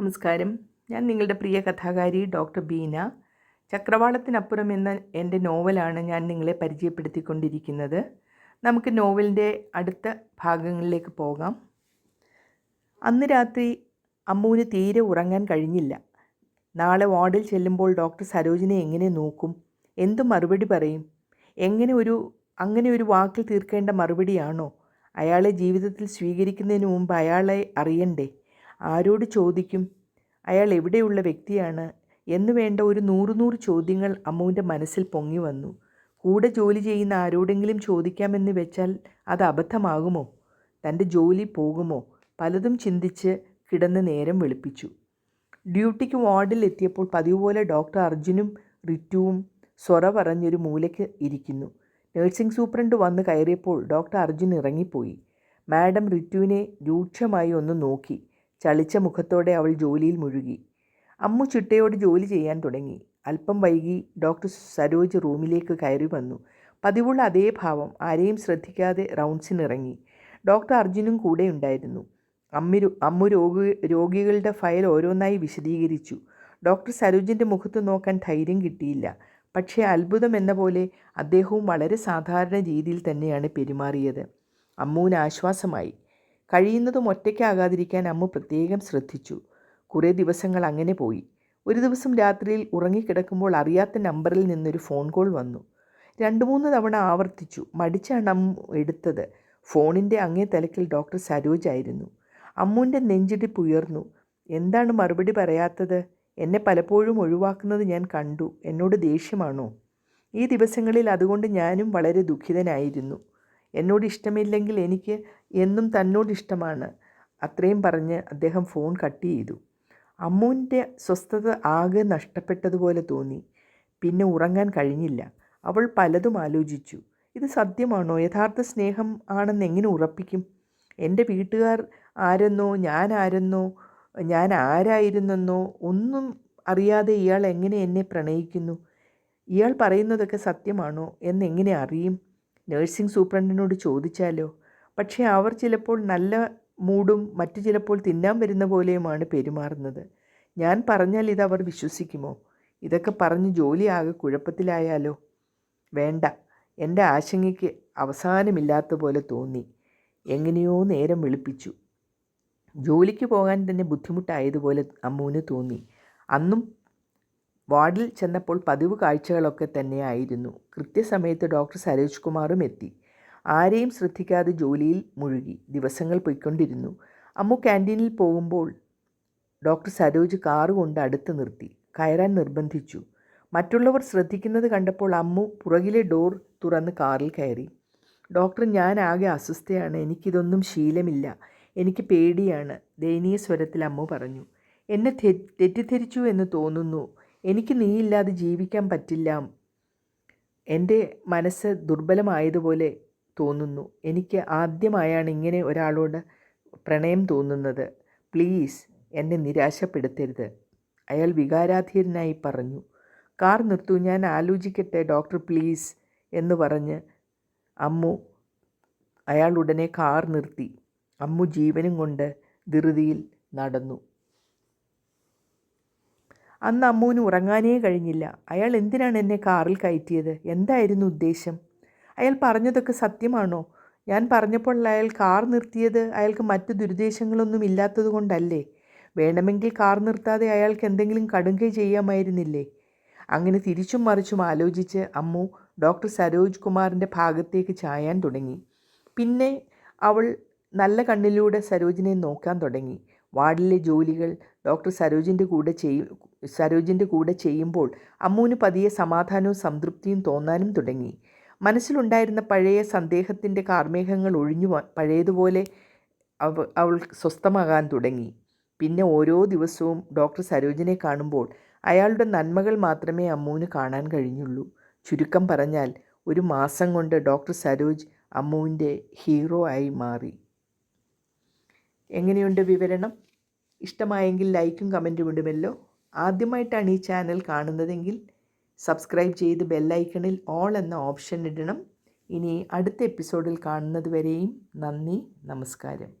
നമസ്കാരം. ഞാൻ നിങ്ങളുടെ പ്രിയ കഥാകാരി ഡോക്ടർ ബീന. ചക്രവാളത്തിനപ്പുറം എന്ന എന്റെ നോവലാണ് ഞാൻ നിങ്ങളെ പരിചയപ്പെടുത്തിക്കൊണ്ടിരിക്കുന്നത്. നമുക്ക് നോവലിന്റെ അടുത്ത ഭാഗങ്ങളിലേക്ക് പോകാം. അന്ന് രാത്രി അമ്മുവിന് തീരെ ഉറങ്ങാൻ കഴിഞ്ഞില്ല. നാളെ വാർഡിൽ ചെല്ലുമ്പോൾ ഡോക്ടർ സരോജിനെ എങ്ങനെ നോക്കും? എന്ത് മറുപടി പറയും? എങ്ങനെ ഒരു അങ്ങനെ ഒരു വാക്കിൽ തീർക്കേണ്ട മറുപടിയാണോ? അയാളെ ജീവിതത്തിൽ സ്വീകരിക്കുന്നതിന് മുമ്പ് അയാളെ അറിയണ്ടേ? ആരോട് ചോദിക്കും? അയാൾ എവിടെയുള്ള വ്യക്തിയാണ്? എന്നു വേണ്ട ഒരു നൂറ് നൂറ് ചോദ്യങ്ങൾ അമ്മുവിന്റെ മനസ്സിൽ പൊങ്ങി വന്നു. കൂടെ ജോലി ചെയ്യുന്ന ആരോടെങ്കിലും ചോദിക്കാമെന്ന് വെച്ചാൽ അത് അബദ്ധമാകുമോ? തന്റെ ജോലി പോകുമോ? പലതും ചിന്തിച്ച് കിടന്ന് നേരം വെളുപ്പിച്ചു. ഡ്യൂട്ടിക്ക് വാർഡിൽ എത്തിയപ്പോൾ പതിവ് പോലെ ഡോക്ടർ അർജുനും റിറ്റുവും സ്വറ പറഞ്ഞൊരു മൂലയ്ക്ക് ഇരിക്കുന്നു. നഴ്സിംഗ് സൂപ്രണ്ട് വന്ന് കയറിയപ്പോൾ ഡോക്ടർ അർജുൻ ഇറങ്ങിപ്പോയി. മാഡം റിറ്റുവിനെ രൂക്ഷമായി ഒന്ന് നോക്കി. ചളിച്ച മുഖത്തോടെ അവൾ ജോലിയിൽ മുഴുകി. അമ്മു ചിട്ടയോട് ജോലി ചെയ്യാൻ തുടങ്ങി. അല്പം വൈകി ഡോക്ടർ സരോജ് റൂമിലേക്ക് കയറി വന്നു. പതിവുള്ള അതേ ഭാവം ആരെയും ശ്രദ്ധിക്കാതെ റൗണ്ട്സിനിറങ്ങി. ഡോക്ടർ അർജുനും കൂടെ ഉണ്ടായിരുന്നു. അമ്മി അമ്മു രോഗി രോഗികളുടെ ഫയൽ ഓരോന്നായി വിശദീകരിച്ചു. ഡോക്ടർ സരോജിന്റെ മുഖത്ത് നോക്കാൻ ധൈര്യം കിട്ടിയില്ല. പക്ഷേ അത്ഭുതം എന്ന പോലെ അദ്ദേഹവും വളരെ സാധാരണ രീതിയിൽ തന്നെയാണ് പെരുമാറിയത്. അമ്മുവിന് ആശ്വാസമായി. കഴിയുന്നതും ഒറ്റയ്ക്കാകാതിരിക്കാൻ അമ്മ പ്രത്യേകം ശ്രദ്ധിച്ചു. കുറേ ദിവസങ്ങൾ അങ്ങനെ പോയി. ഒരു ദിവസം രാത്രിയിൽ ഉറങ്ങിക്കിടക്കുമ്പോൾ അറിയാത്ത നമ്പറിൽ നിന്നൊരു ഫോൺ കോൾ വന്നു. രണ്ട് മൂന്ന് തവണ ആവർത്തിച്ചു. മടിച്ചാണ് അമ്മ എടുത്തത്. ഫോണിന്റെ അങ്ങേ തലക്കിൽ ഡോക്ടർ സരോജ് ആയിരുന്നു. അമ്മുവിന്റെ നെഞ്ചിടിപ്പ് ഉയർന്നു. എന്താണ് മറുപടി പറയാത്തത്? എന്നെ പലപ്പോഴും ഒഴിവാക്കുന്നത് ഞാൻ കണ്ടു. എന്നോട് ദേഷ്യമാണോ? ഈ ദിവസങ്ങളിൽ അതുകൊണ്ട് ഞാനും വളരെ ദുഃഖിതനായിരുന്നു. എന്നോട് ഇഷ്ടമില്ലെങ്കിൽ എനിക്ക് എന്നും തന്നോട് ഇഷ്ടമാണ്. അത്രയും പറഞ്ഞ് അദ്ദേഹം ഫോൺ കട്ട് ചെയ്തു. അമ്മുവിന്റെ സ്വസ്ഥത ആകെ നഷ്ടപ്പെട്ടതുപോലെ തോന്നി. പിന്നെ ഉറങ്ങാൻ കഴിഞ്ഞില്ല. അവൾ പലതും ആലോചിച്ചു. ഇത് സത്യമാണോ? യഥാർത്ഥ സ്നേഹം ആണെന്ന് എങ്ങനെ ഉറപ്പിക്കും? എന്റെ വീട്ടുകാർ ആരെന്നോ ഞാൻ ആരെന്നോ ഞാൻ ആരായിരുന്നെന്നോ ഒന്നും അറിയാതെ ഇയാൾ എങ്ങനെ എന്നെ പ്രണയിക്കുന്നു? ഇയാൾ പറയുന്നതൊക്കെ സത്യമാണോ? എന്നെങ്ങനെ അറിയും? നഴ്സിംഗ് സൂപ്രണ്ടിനോട് ചോദിച്ചാലോ? പക്ഷേ അവർ ചിലപ്പോൾ നല്ല മൂടും മറ്റു ചിലപ്പോൾ തിന്നാൻ വരുന്ന പോലെയുമാണ് പെരുമാറുന്നത്. ഞാൻ പറഞ്ഞാൽ ഇത് അവർ വിശ്വസിക്കുമോ? ഇതൊക്കെ പറഞ്ഞ് ജോലിയാകെ കുഴപ്പത്തിലായാലോ? വേണ്ട. എന്റെ ആശങ്കയ്ക്ക് അവസാനമില്ലാത്ത പോലെ തോന്നി. എങ്ങനെയോ നേരം വെളുപ്പിച്ചു. ജോലിക്ക് പോകാൻ തന്നെ ബുദ്ധിമുട്ടായതുപോലെ അമ്മുവിന് തോന്നി. അന്നും വാർഡിൽ ചെന്നപ്പോൾ പതിവ് കാഴ്ചകളൊക്കെ തന്നെയായിരുന്നു. കൃത്യസമയത്ത് ഡോക്ടർ സരോജ് കുമാറും എത്തി. ആരെയും ശ്രദ്ധിക്കാതെ ജോലിയിൽ മുഴുകി ദിവസങ്ങൾ പോയിക്കൊണ്ടിരുന്നു. അമ്മു ക്യാന്റീനിൽ പോകുമ്പോൾ ഡോക്ടർ സരോജ് കാറ് കൊണ്ട് അടുത്ത് നിർത്തി. കയറാൻ നിർബന്ധിച്ചു. മറ്റുള്ളവർ ശ്രദ്ധിക്കുന്നത് കണ്ടപ്പോൾ അമ്മു പുറകിലെ ഡോർ തുറന്ന് കാറിൽ കയറി. ഡോക്ടർ ഞാൻ ആകെ അസ്വസ്ഥയാണ്. എനിക്കിതൊന്നും ശീലമില്ല. എനിക്ക് പേടിയാണ് ദയനീയ സ്വരത്തിൽ അമ്മു പറഞ്ഞു. എന്നെ തെറ്റിദ്ധരിച്ചു എന്ന് തോന്നുന്നു. എനിക്ക് നീയില്ലാതെ ജീവിക്കാൻ പറ്റില്ല. എന്റെ മനസ്സ് ദുർബലമായതുപോലെ തോന്നുന്നു. എനിക്ക് ആദ്യമായാണ് ഇങ്ങനെ ഒരാളോട് പ്രണയം തോന്നുന്നത്. പ്ലീസ് എന്നെ നിരാശപ്പെടുത്തരുത്. അയാൾ വികാരാധീരനായി പറഞ്ഞു. കാർ നിർത്തു ഞാൻ ആലോചിക്കട്ടെ ഡോക്ടർ പ്ലീസ് എന്ന് പറഞ്ഞ് അമ്മു അയാൾ ഉടനെ കാർ നിർത്തി. അമ്മു ജീവനും കൊണ്ട് ധൃതിയിൽ നടന്നു. അന്ന് അമ്മുവിന് ഉറങ്ങാനേ കഴിഞ്ഞില്ല. അയാൾ എന്തിനാണ് എന്നെ കാറിൽ കയറ്റിയത്? എന്തായിരുന്നു ഉദ്ദേശം? അയാൾ പറഞ്ഞതൊക്കെ സത്യമാണോ? ഞാൻ പറഞ്ഞപ്പോൾ അയാൾ കാർ നിർത്തിയത്? അയാൾക്ക് മറ്റു ദുരുദ്ദേശങ്ങളൊന്നും ഇല്ലാത്തത് കൊണ്ടല്ലേ? വേണമെങ്കിൽ കാർ നിർത്താതെ അയാൾക്ക് എന്തെങ്കിലും കടുങ്കൈ ചെയ്യാമായിരുന്നില്ലേ? അങ്ങനെ തിരിച്ചും മറിച്ചും ആലോചിച്ച് അമ്മു ഡോക്ടർ സരോജ് കുമാറിന്റെ ഭാഗത്തേക്ക് ചായാൻ തുടങ്ങി. പിന്നെ അവൾ നല്ല കണ്ണിലൂടെ സരോജിനെ നോക്കാൻ തുടങ്ങി. വാർഡിലെ ജോലികൾ ഡോക്ടർ സരോജിന്റെ കൂടെ ചെയ്യും സരോജിന്റെ കൂടെ ചെയ്യുമ്പോൾ അമ്മൂന് പതിയെ സമാധാനവും സംതൃപ്തിയും തോന്നാനും തുടങ്ങി. മനസ്സിലുണ്ടായിരുന്ന പഴയ സന്ദേഹത്തിന്റെ കാർമേഘങ്ങൾ ഒഴിഞ്ഞു പഴയതുപോലെ അവ അവൾ സ്വസ്ഥമാകാൻ തുടങ്ങി. പിന്നെ ഓരോ ദിവസവും ഡോക്ടർ സരോജിനെ കാണുമ്പോൾ അയാളുടെ നന്മകൾ മാത്രമേ അമ്മുവിന് കാണാൻ കഴിഞ്ഞുള്ളൂ. ചുരുക്കം പറഞ്ഞാൽ ഒരു മാസം കൊണ്ട് ഡോക്ടർ സരോജ് അമ്മുവിന്റെ ഹീറോ ആയി മാറി. എങ്ങനെയുണ്ട് വിവരണം? ഇഷ്ടമായെങ്കിൽ ലൈക്കും കമന്റും ഇടുമല്ലോ. ആദ്യമായിട്ടാണ് ഈ ചാനൽ കാണുന്നതെങ്കിൽ സബ്സ്ക്രൈബ് ചെയ്ത് ബെല്ലൈക്കണിൽ ഓൾ എന്ന ഓപ്ഷൻ ഇടണം. ഇനി അടുത്ത എപ്പിസോഡിൽ കാണുന്നത് വരെയും നന്ദി നമസ്കാരം.